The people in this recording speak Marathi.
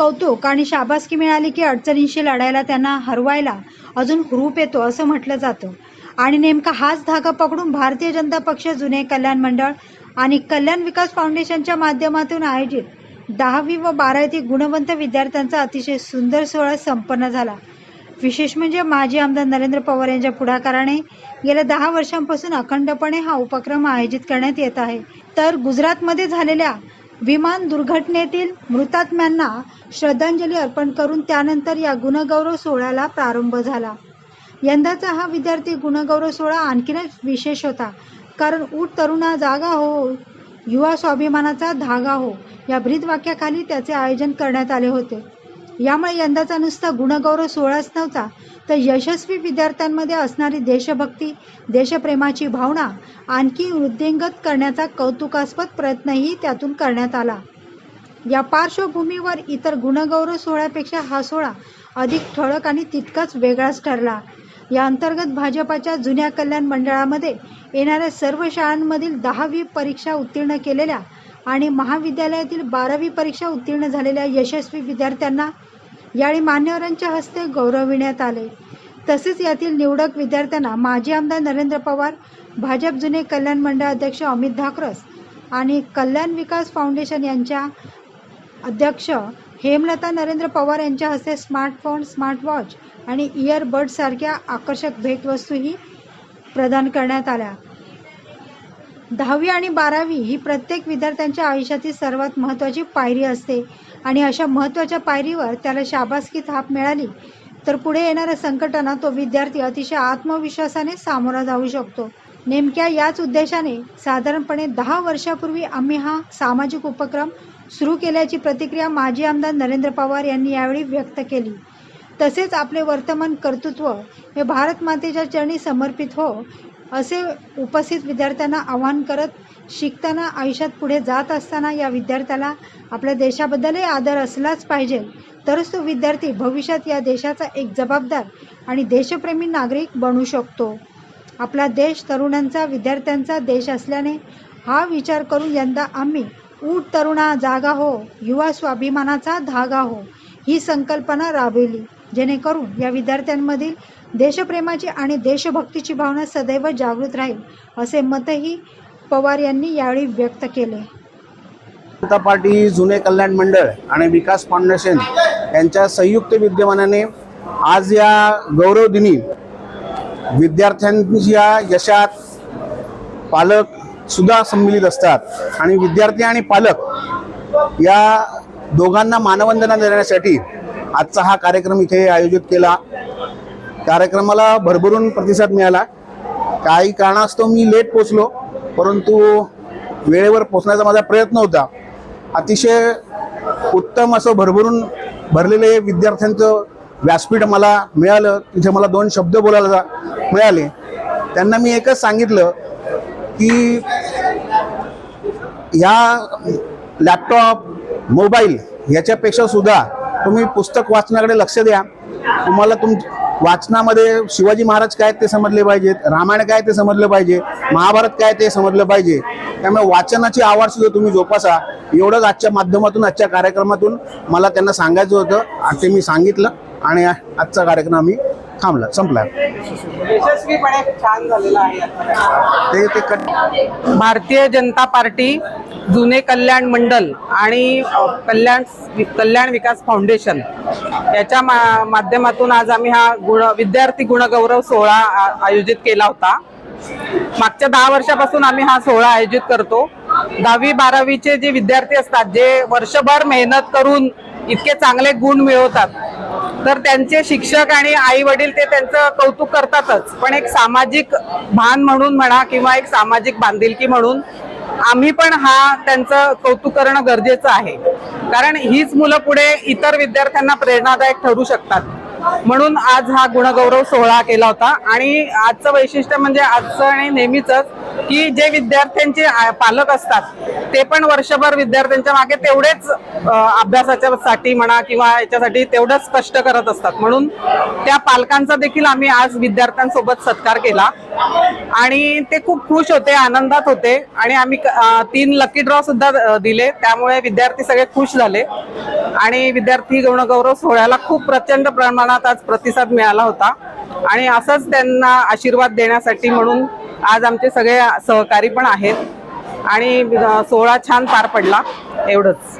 कौतुक आणि शाबासकी मिळाली की अडचणींशी लढायला त्यांना हरवायला अजून हुरूप येतो असं म्हटलं जातं. आणि नेमका हाच धागा पकडून भारतीय जनता पक्ष जुने कल्याण मंडळ आणि कल्याण विकास फाउंडेशनच्या माध्यमातून आयोजित दहावी व बारावी गुणवंत विद्यार्थ्यांचा अतिशय सुंदर सोहळा संपन्न झाला. विशेष म्हणजे माजी आमदार नरेंद्र पवार यांच्या पुढाकाराने गेल्या दहा वर्षांपासून अखंडपणे हा उपक्रम आयोजित करण्यात येत आहे. तर गुजरातमध्ये झालेल्या विमान दुर्घटनेतील मृतात्म्यांना श्रद्धांजली अर्पण करून त्यानंतर या गुणगौरव सोहळ्याला प्रारंभ झाला. यंदाचा हा विद्यार्थी गुणगौरव सोहळा आणखीनच विशेष होता. कारण ऊट तरुणा जागा हो युवा स्वाभिमानाचा धागा हो या ब्रीदवाक्याखाली त्याचे आयोजन करण्यात आले होते. यामुळे यंदाचा नुसता गुणगौरव सोहळाच नव्हता तर यशस्वी विद्यार्थ्यांमध्ये असणारी देशभक्ती देशप्रेमाची भावना आणखी वृद्धिंगत करण्याचा कौतुकास्पद प्रयत्नही त्यातून करण्यात आला. या पार्श्वभूमीवर इतर गुणगौरव सोहळ्यापेक्षा हा सोहळा अधिक ठळक आणि तितकाच वेगळाच ठरला. या अंतर्गत भाजपाच्या जुन्या कल्याण मंडळामध्ये येणाऱ्या सर्व शाळांमधील दहावी परीक्षा उत्तीर्ण केलेल्या आणि महाविद्यालयातील बारावी परीक्षा उत्तीर्ण झालेल्या यशस्वी विद्यार्थ्यांना यावेळी मान्यवरांच्या हस्ते गौरविण्यात आले. तसेच यातील निवडक विद्यार्थ्यांना माजी आमदार नरेंद्र पवार भाजप जुने कल्याण मंडळ अध्यक्ष अमित धाकरस आणि कल्याण विकास फाउंडेशन यांच्या अध्यक्ष हेमलता नरेंद्र पवार यांच्या हस्ते स्मार्टफोन स्मार्टवॉच आणि इयरबड्ससारख्या आकर्षक भेटवस्तूही प्रदान करण्यात आल्या. दहावी आणि बारावी ही प्रत्येक विद्यार्थ्यांच्या आयुष्यातील सर्वात महत्त्वाची पायरी असते. आणि अशा महत्त्वाच्या पायरीवर त्याला शाबासकी थाप मिळाली तर पुढे येणाऱ्या संकटांना तो विद्यार्थी अतिशय आत्मविश्वासाने सामोरा जाऊ शकतो. नेमक्या याच उद्देशाने साधारणपणे दहा वर्षापूर्वी आम्ही हा सामाजिक उपक्रम सुरू केल्याची प्रतिक्रिया माजी आमदार नरेंद्र पवार यांनी यावेळी व्यक्त केली. तसेच आपले वर्तमान कर्तृत्व हे भारत मातेच्या चरणी समर्पित हो असे उपस्थित विद्यार्थ्यांना आवाहन करत शिकताना आयुष्यात पुढे जात असताना या विद्यार्थ्याला आपल्या देशाबद्दलही आदर असलाच पाहिजे. तरच तो विद्यार्थी भविष्यात या देशाचा एक जबाबदार आणि देशप्रेमी नागरिक बनू शकतो. आपला देश तरुणांचा विद्यार्थ्यांचा देश असल्याने हा विचार करून यंदा आम्ही ऊट तरुणा जागा हो युवा स्वाभिमानाचा धागा हो ही संकल्पना राबविली. जेणेकरून या विद्यार्थ्यांमधील देशप्रेमाची आणि देशभक्तीची भावना सदैव जागृत राहील असे मतही पवार यांनी यावेळी व्यक्त केले. जनता पार्टी जुने कल्याण मंडळ आणि विकास फाउंडेशन यांच्या संयुक्त विद्यमानाने आज या गौरव दिनी विद्यार्थ्यांच्या यशात पालक सुद्धा संमिलित असतात. आणि विद्यार्थी आणि पालक या दोघांना मानवंदना देण्यासाठी आजचा हा कार्यक्रम इथे आयोजित केला. कार्यक्रमाला भरभरून प्रतिसाद मिळाला. काही कारणास्तव मी लेट पोचलो परंतु वेळेवर पोचण्याचा माझा प्रयत्न होता. अतिशय उत्तम असं भरभरून भरलेले विद्यार्थ्यांचं व्यासपीठ मला मिळालं. तिथे मला दोन शब्द बोलायला जा- मिळाले. त्यांना मी एकच सांगितलं की या लॅपटॉप मोबाईल याच्यापेक्षा सुद्धा तुम्ही पुस्तक वाचनाकडे लक्ष द्या. तुम्हाला तुम वाचनामध्ये शिवाजी महाराज काय ते समजले पाहिजेत रामायण काय ते समजलं पाहिजे महाभारत काय ते समजलं पाहिजे त्यामुळे वाचनाची आवड सुद्धा तुम्ही जोपासा. एवढंच आजच्या माध्यमातून आजच्या कार्यक्रमातून मला त्यांना सांगायचं होतं आणि ते मी सांगितलं आणि आजचा कार्यक्रम आम्ही थांबला संपला. यशस्वीपणे छान झालेला आहे. ते ते कट भारतीय जनता पार्टी जुने कल्याण मंडल आणि कल्याण कल्याण विकास फाउंडेशन. याच्या मा- माध्यमातून आज आम्ही हा गुण विद्यार्थी गुणगौरव सोहळा आ- आयोजित केला होता. मागच्या दहा वर्षापासून आम्ही हा सोहळा आयोजित करतो. दहावी बारावीचे जे विद्यार्थी असतात जे वर्षभर मेहनत करून इतके चांगले गुण मिळवतात तर त्यांचे शिक्षक आणि आई वडील ते त्यांचं कौतुक करतातच. पण एक सामाजिक भान म्हणून म्हणा किंवा एक सामाजिक बांधिलकी म्हणून आम्ही पण हा त्यांचं कौतुक करणं गरजेचं आहे. कारण हीच मुलं पुढे इतर विद्यार्थ्यांना प्रेरणादायक ठरू शकतात. म्हणून आज हा गुणगौरव सोहळा केला होता. आणि आजचं वैशिष्ट्य म्हणजे आजचं आणि नेहमीच की जे विद्यार्थ्यांचे पालक असतात ते पण वर्षभर विद्यार्थ्यांच्या मागे तेवढेच अभ्यासाच्यासाठी अभ्यासाच्या साठी म्हणा किंवा याच्यासाठी तेवढंच कष्ट करत असतात. म्हणून त्या पालकांचा देखील आम्ही आज विद्यार्थ्यांसोबत सत्कार केला. आणि ते खूप खुश होते आनंदात होते. आणि आम्ही क- तीन लकी ड्रॉ सुद्धा दिले. त्यामुळे विद्यार्थी सगळे खुश झाले. आणि विद्यार्थी गौरव सोहळ्याला खूप प्रचंड प्रमाणात आज प्रतिसाद मिळाला होता. आणि असंच त्यांना आशीर्वाद देण्यासाठी म्हणून आज आमचे सगळे सहकारी पण आहेत. आणि सोहळा छान पार पडला. एवढंच.